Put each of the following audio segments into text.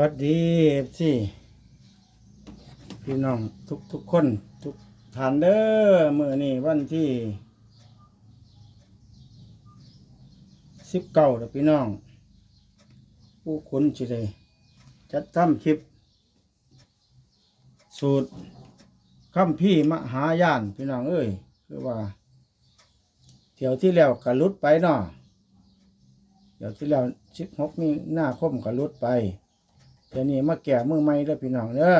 วัสดีสิพี่น้องทุกทุกๆคนทุกฐานเด้อมือนี้วันที่สิบเก้าพี่น้อง ผู้คุนสิได้จัดทำคลิป สูตรคำพี่มหายานพี่น้องเอ้ยคือว่าเที่ยวที่แล้วก็หลุดไปเนาะเที่ยวที่แล้วสิบหกมีหน้าคมก็หลุดไป ดี๋ยวนี้มาแก่มือใหม่เด้อพี่น้องเด้อ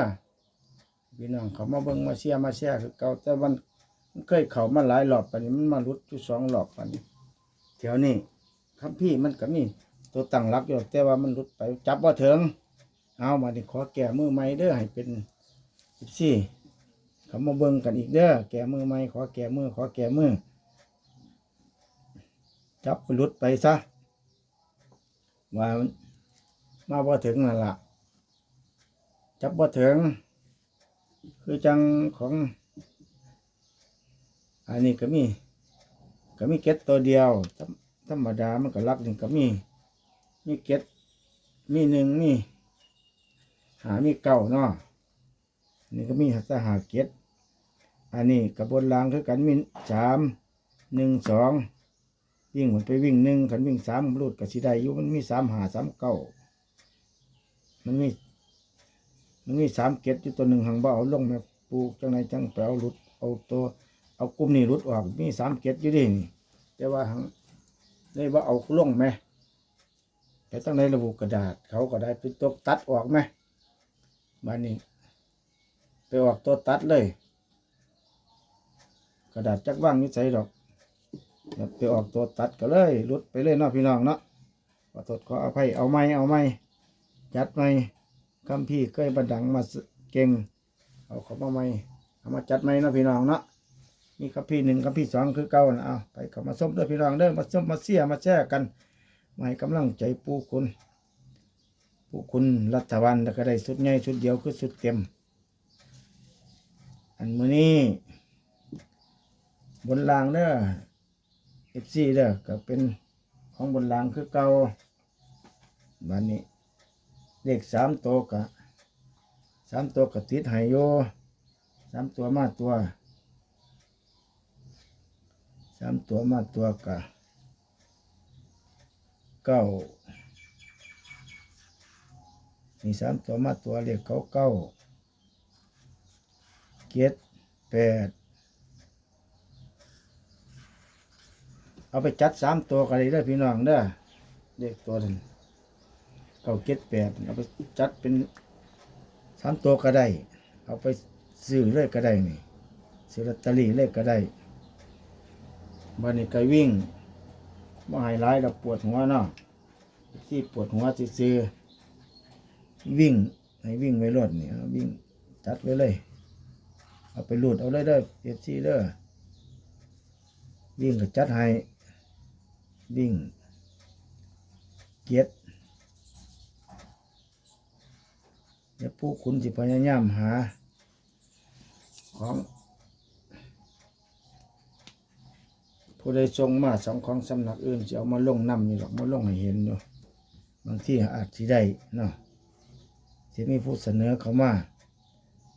พี่น้องเขามาเบิ่งมาเชียมาแชร์คือเก่าแต่มันเคยเขามาหลายรอบปานนี้มันมาลุดอยู่สองรอบปานนี้แถวนี้ครับพี่มันก็มีตัวตั้งรับอยู่แต่ว่ามันลุดไปจับว่าถึงเอามาดิขอแก่มือใหม่เด้อให้เป็นสิบสี่เขามาเบิ่งกันอีกเด้อแก่มือใหม่ขอแก่มือขอแก่มือจับลุดไปซะว่ามันมาบ่ถึงนั่นละ จับบ่ถึง คือจังของ อันนี้ก็มี ก็มีเก็ดตัวเดียว ธรรมดามันก็รักหนึ่งก็มี มีเก็ดมีหนึ่งมีหามีเก้าเนาะนนี้ก็มีหัสหาเก็ดอันนี้กระบวนรางคือกันมีสามหนึ่งสองวิ่งมันไปวิ่งหนึ่งขันวิ่งสามรูดกับสีได้อยู่มันมีสามหาสามเก้ามันมี มันมีสามเกตอยู่ตัวหนึ่งหังบ่เอาลงมาปลูกจังไหนจังไปเอาหลุดเอาตัวเอากลุ่มนี้หลุดออก มีสามเกตอยู่ดินี่แต่ว่าหังเลยว่าเอาลงไหมแต่ตั้งในระบุกระดาษ เขาก็ได้เป็นตัวตัดออกไหมบ้านนี้ไปออกตัวตัดเลย กระดาษจักว่างนิสัยดอกไปออกตัวตัดก็เลยลุดไปเลยเนาะพี่น้องเนาะขอโทษขออภัยเอาไม้เอาไม้จัดไหม คำพี่เคยบันดังมาเก่งเอาเขามาไหมเอามาจัดไหมเนะพี่น้องเนาะมีคำพี่หนึ่งคำพี่สองคือเก่านะเอาไปเขามาส้มด้วยพี่น้องเด้อมาส้มมาเสียมาแช่กันมาให้กำลังใจผู้คุณผู้คุณรัฐวันแล้วก็ได้สุดใหญ่สุดเดียวคือสุดเต็ม อันมือนี้บนรางเด้อเอฟซีเด้อก็เป็นของบนรางคือเก่าบันนี้ เลขสามตัวกะสามตัวกะติดไหโยสามตัวมาตัวสามตัวมาตัวกะเก้ามีสามตัวมาตัวเลขเก้าเก้าเจ็ดแปดเอาไปจัดสามตัวกันเลยเด้อพี่น้องเด้อเลขตัวนึง เก้าเจ็ดแปดเอาไปจัดเป็นสามตัวก็ได้ เอาไปซื้อเลยก็ได้นี่ซื้อลอตเตอรี่เลยก็ได้บันนี้ก็วิ่งบ่หายร้ายเราปวดหัวเนาะที่ปวดหัวซื้อวิ่งให้วิ่งไว้รถนี่วิ่งจัดไว้เลย เอาไปรูดเอาเลยเด้อเอฟซีเด้อวิ่งก็จัดให้วิ่งเกียร เดี๋ยวผู้คุณสิพยายามหา ของผู้ใดส่งมาสองของสำนักอื่นจะเอามาลงน้ำนี่หรอกมาลงให้เห็นอยู่บางที่อาจสิได้เนาะที่มีผู้เสนอเขามา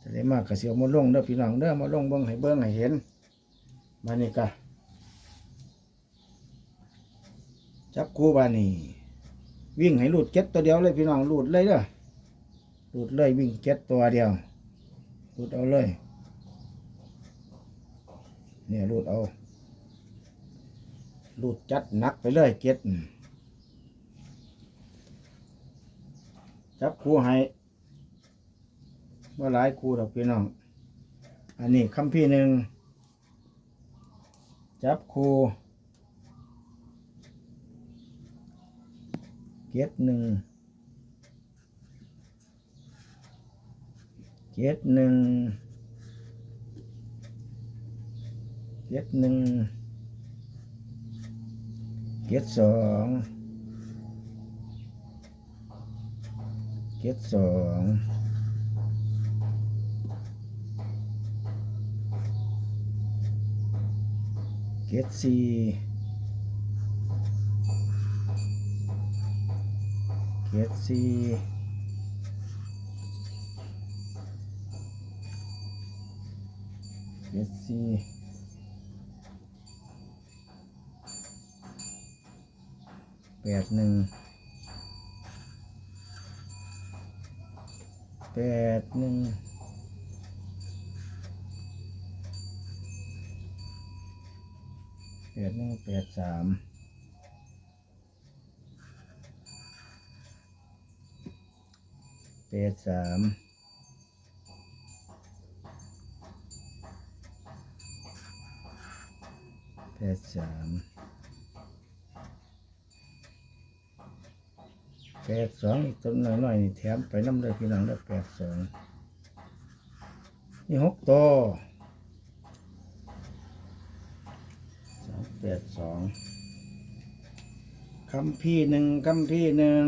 จะได้มากก็เสียวมาลงเด้อพี่น้องเด้อมาลงเบิ้งให้เบิ้งให้เห็น มานี่กะจับคู่บานี่วิ่งให้หลุดเก็ตตัวเดียวเลยพี่น้องหลุดเลยเด้อ หลุดเลยวิ่งเก็ตตัวเดียวหลุดเอาเลยเนี่ยหลุดเอาหลุดจัดนักไปเลยเก็ตจับคู่ให้ว่าหลายคู่ดอกพี่น้อง อันนี้คำพี่หนึ่งจับคู่เก็ตหนึ่ง เจ็ดหนึ่งเจ็ดหนึ่งเจ็ดสองเจ็ดสองเจ็ดสี่เจ็ดสี่ เจ็ดสี่แปดหนึ่งแปดหนึ่งแปดหนึ่งแปดสามแปดสาม แปดสามแปดสองอีกตัวหน่อยหน่อยๆนี่แถมไปน้ำเลยพี่น้องได้แปดสองนี่หกตัวสองแปดสองคำพี่หนึ่งคำพี่หนึ่ง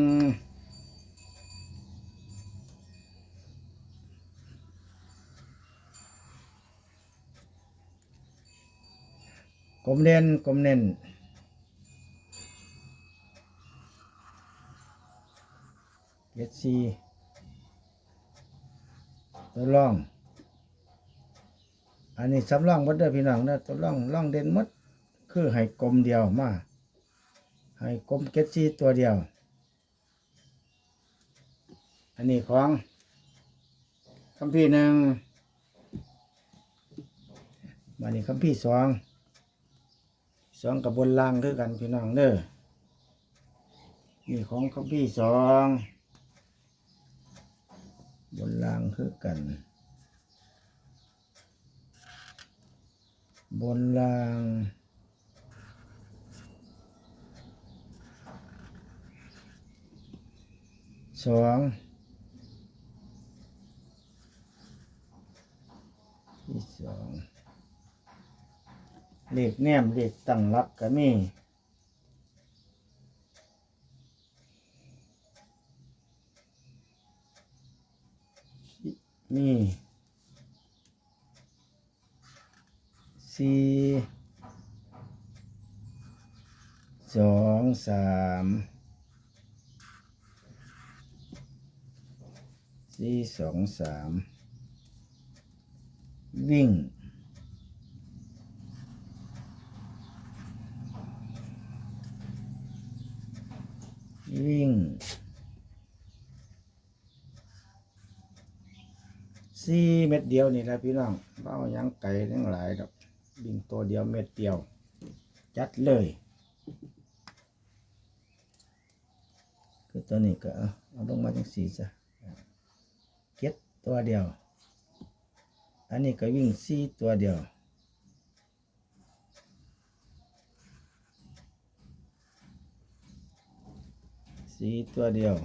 กลมเด่นกลมเน่นเจ็ดสี่ตัวร่อง อันนี้สำร่องวัดเด้อพี่น้องเด้อตัวร่องร่องเด่นมดคือให้กลมเดียวมา ให้กลมเจ็ดสี่ตัวเดียว อันนี้ของคำพี่หนึ่งมานี่คำพี่สอง สองกับบนล่างคือกันพี่น้องเด้อนี่ของเขาพี่สองบนล่างคือกัน บนล่างสองที่สอง เลขแนมเลขตั้งรับก็มีมีสี่สองสามสี่สองสามวิ่ง วิ่งสี่เม็ดเดียวนี่แหละพี่น้องเบ้ายังไก่ทั้งหลายดอกวิ่งตัวเดียวเม็ดเดียว จัดเลย คือตัวนี้ก็เอาลงมาจังสี่จ้ะเก็ดตัวเดียว อันนี้ก็วิ่งสี่ตัวเดียว สีตัวเดียว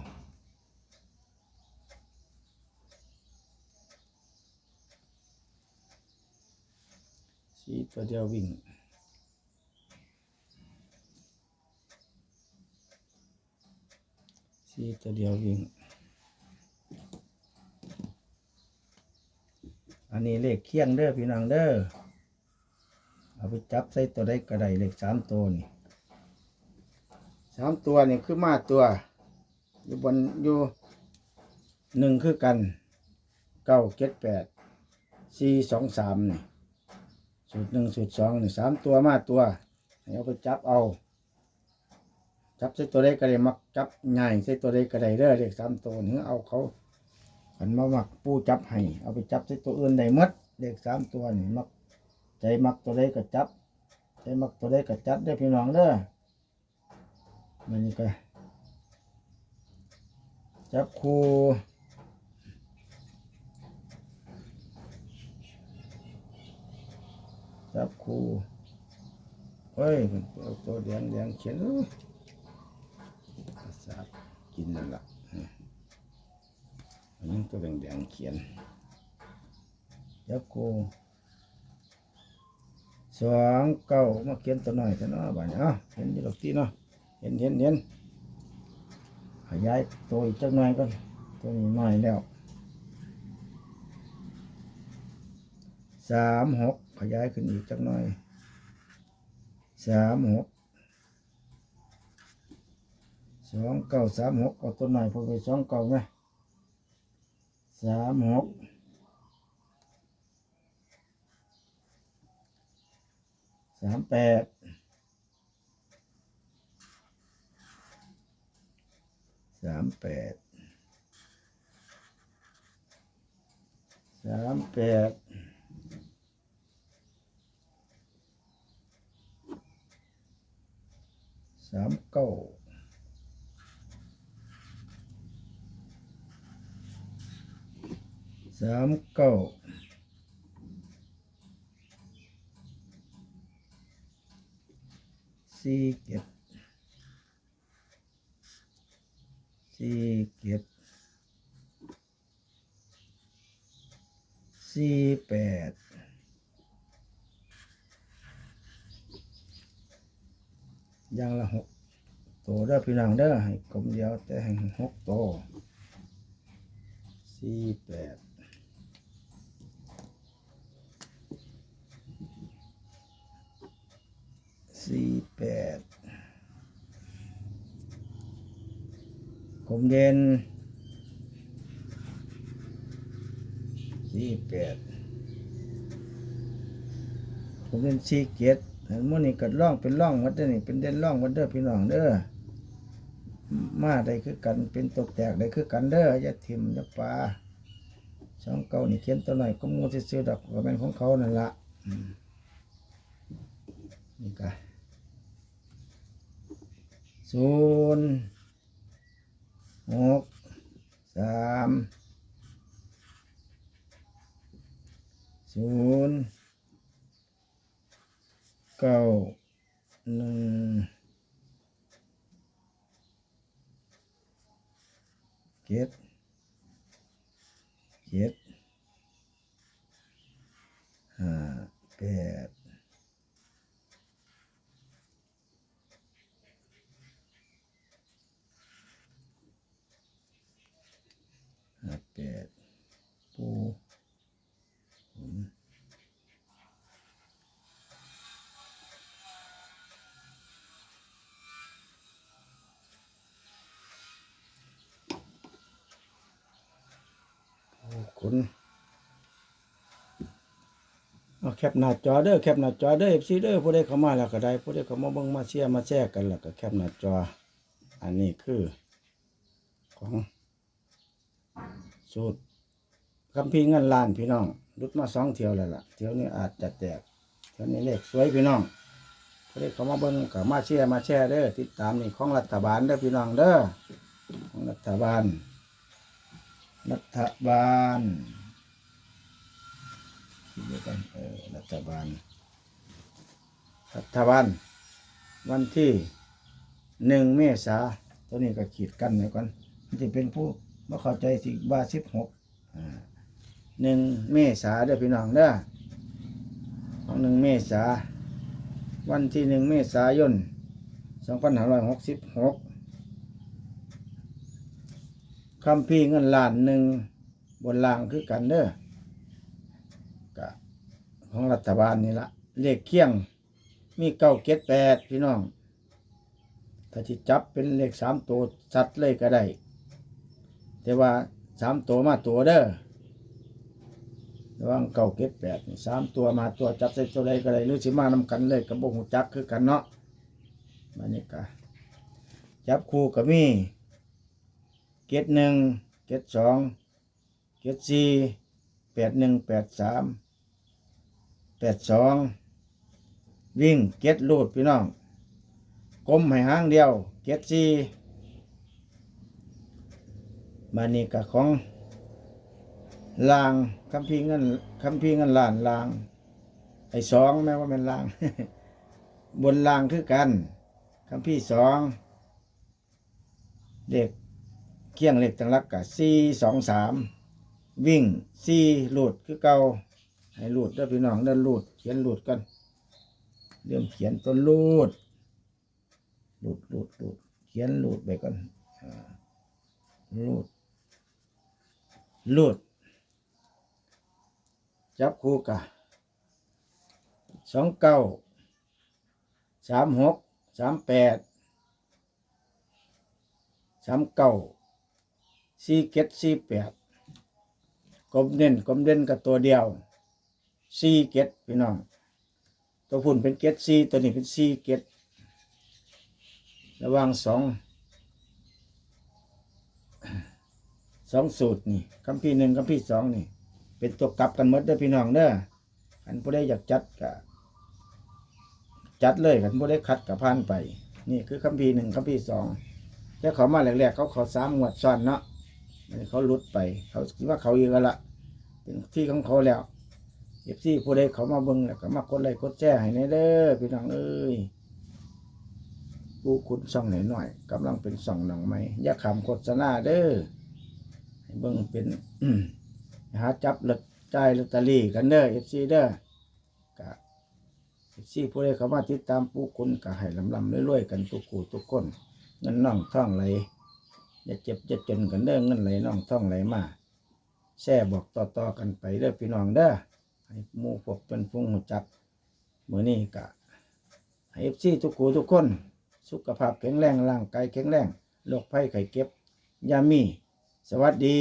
สีตัวเดียววิ่งสีตัวเดียววิ่ง อันนี้เลขเคียงเด้อพี่น้องเด้อ เอาไปจับใส่ตัวได้กระไดเลขสามตัวนี่ สามตัวนี่คือมาตัว อยู่บนอยู่หนึ่งคือกันเก้าเจ็ดแปดสี่สองสามนี่สูตรหนึ่งสูตรสองนี่สามตัวมาตัวให้เอาไปจับเอา จับใส่ตัวใดก็ได้มักจับง่ายใส่ตัวใดก็ได้เด้อเลขสามตัวนี่เอาเขาขันมามักปูจับให้เอาไปจับใส่ตัวอื่นได้หมดเลขสามตัวนี่มักใจมักตัวใดก็จับใจมักตัวใดก็จับได้พี่น้องเด้อ มันนี่ก็จับคู่จับคู่เฮ้ยมันเอาตัวแดงแดงเขียนสาทกินนั่นละอันนี้ตัวแดงแดงเขียนจับคู่สองเก้ามาเขียนตัวหน่อยตัวน้อยบ้านเอ้าเห็นอยู่ดอกที่เนาะ เห็นเห็นเห็นขยายตัวอีกจักหน่อยก่อนตัวนี้น้อยแล้วสามหกขยายขึ้นอีกจักหน่อยสามหกสองเก้าสามหกเอาตัวหน่อยพอไปสองเก้าไหมสามหกสามแปด สามแปดสามแปดสามเก้าสามเก้าสี่เจ็ด สี่เจ็ดสี่แปดย่างละหกตัวเด้พี่น้องเด้อให้กลมเดียวแต่ให้หกตัวสี่แปดสี่แปด กลมเด่นสี่แปดผมเป็นสี่เกียรติอันมื่อนี้กัดร่องเป็นร่องวัดเด้อนี่เป็นเด่นร่องวัดเด้อพี่น้องเด้อมาได้คือกันเป็นตกแตกได้คือกันเด้ออย่าทิมอย่าปลาช่องเก่านี่เขียนตัวหน่อยก็มูซื้อดอกก็เป็นของเขานั่นละนี่ก็ศูนย์ หกสามศูนย์เก้าหนึ่งเจ็ดเจ็ดห้าแปด ปูขุนเอาแคปหน้าจอเด้อแคปหน้าจอเด้อเอฟซีเด้อผู้ใดเข้ามาแล้วก็ได้ผู้ใดเข้ามาเบิ่งมาเชียร์มาแชร์กันแล้วก็แคปหน้าจอ อันนี้คือ ของสูตรคำพีเงินล้านพี่น้องรุดมาสองเที่ยวแล้วล่ะเที่ยวนี้อาจจะแตกเที่ยวนี้เลขสวยพี่น้องเขาได้เขามาเบิ้งกับมาเชียร์มาแชร์เด้อติดตามนี่ของรัฐบาลเด้อพี่น้องเด้อของรัฐบาล รัฐบาลเดียวกันเออรัฐบาล รัฐบาล วันที่หนึ่งเมษาตัวนี้ก็ขีดกันไว้ก่อนมันจะเป็นผู้มาเข้าใจสิบาสิบหกหนึ่งเมษาเด้อพี่น้องเด้อของหนึ่งเมษา วันที่หนึ่งเมษายนสองพันห้าร้อยหกสิบหก คำพีเงินล้านหนึ่งบนล่างคือกันเด้อกะของรัฐบาลนี่ละเลขเคียง มีเก้าเกตแปดพี่น้อง ถ้าที่จับเป็นเลขสามตัวชัดเลยก็ได้ แต่ว่าสามตัวมาตัวเด้อระหว่างเก้าเกตแปดสามตัวมาตัวจับใส่ตัวใดก็ได้หรือสิมานำกันเลยกับบ่หูจักคือกันเนาะมันนี่กะจับคู่ก็มี เกตหนึ่งเกตสองเกตสี่แปดหนึ่งแปดสามแปดสองวิ่งเก็ดลูดพี่น้องกลมให้หางเดียวเก็ดซีมานี่กับของลางคำพีเงินคำพีเงินล้านลาง ไอ้สองแม้ว่าเป็นลาง บนลางคือกันคำพีร์สองเด็ก เคียงเล็กตังลักกับซีสองสามวิ่งซีหลูดคือเก่าให้หลูดเด้อพี่น้องเด้อลูดเขียนหลูดกันเริ่มเขียนต้นรูดรูดรูดรูดเขียนรูดไปก่อนอ่ารูดรูดจับคู่กะสองเก้าสามหกสามแปดสามเก้า สี่เจ็ดสี่แปดกลมเด่นกลมเด่นกับตัวเดียวสี่เจ็ดพี่น้องตัวพุ่นเป็นเกตซีตัวนี้เป็นซีเกตระว่างสองสองสูตรนี่คำพี่หนึ่งคำพี่สองนี่ เป็นตัวกลับกันหมดเด้อพี่น้องเด้ออันผู้ใดอยากจัดก็จัดเลยกันผู้ใดคัดกับพานไป นี่คือคำพีร์หนึ่งคำพีร์สองแต่เขามาแรกๆเขาขอสามงวดซ้อนเนาะ มันเขาลุดไป เขาคิดว่าเขาอีกแล้วละเป็นที่ของเขาแล้วเอฟซีผู้ใดเขามาเบิ่งแล้วก็มากดไลค์กดแชร์ให้แน่เด้อพี่น้องเอ้ยผู้คุณส่องหน่อยหน่อยๆกำลังเป็นส่องหนังไหมอย่าขำโฆษณาเด้อให้เบิ่งเป็นหาจับหลอตจ่ายลอตเตอรี่กันเด้อเอฟซีเด้อกะเอฟซีผู้ใดเขามาติดตามผู้คุณก็ให้ลำลำรวยๆกันทุกคู่ทุกคนเงินน่องท่องไหล อย่าเจ็บอย่าจนกันเด้อเงินไหลน่องท่องไหลมาแช่บอกต่อๆกันไปเด้อพี่น้องเด้อให้หมู่พวกเป็นฟุ้งหูจักมือนี้กะให้เอฟซีทุกคูทุกคน สุขภาพแข็งแรงร่างกายแข็งแรงโรคภัยไข้เก็บยามี สวัสดี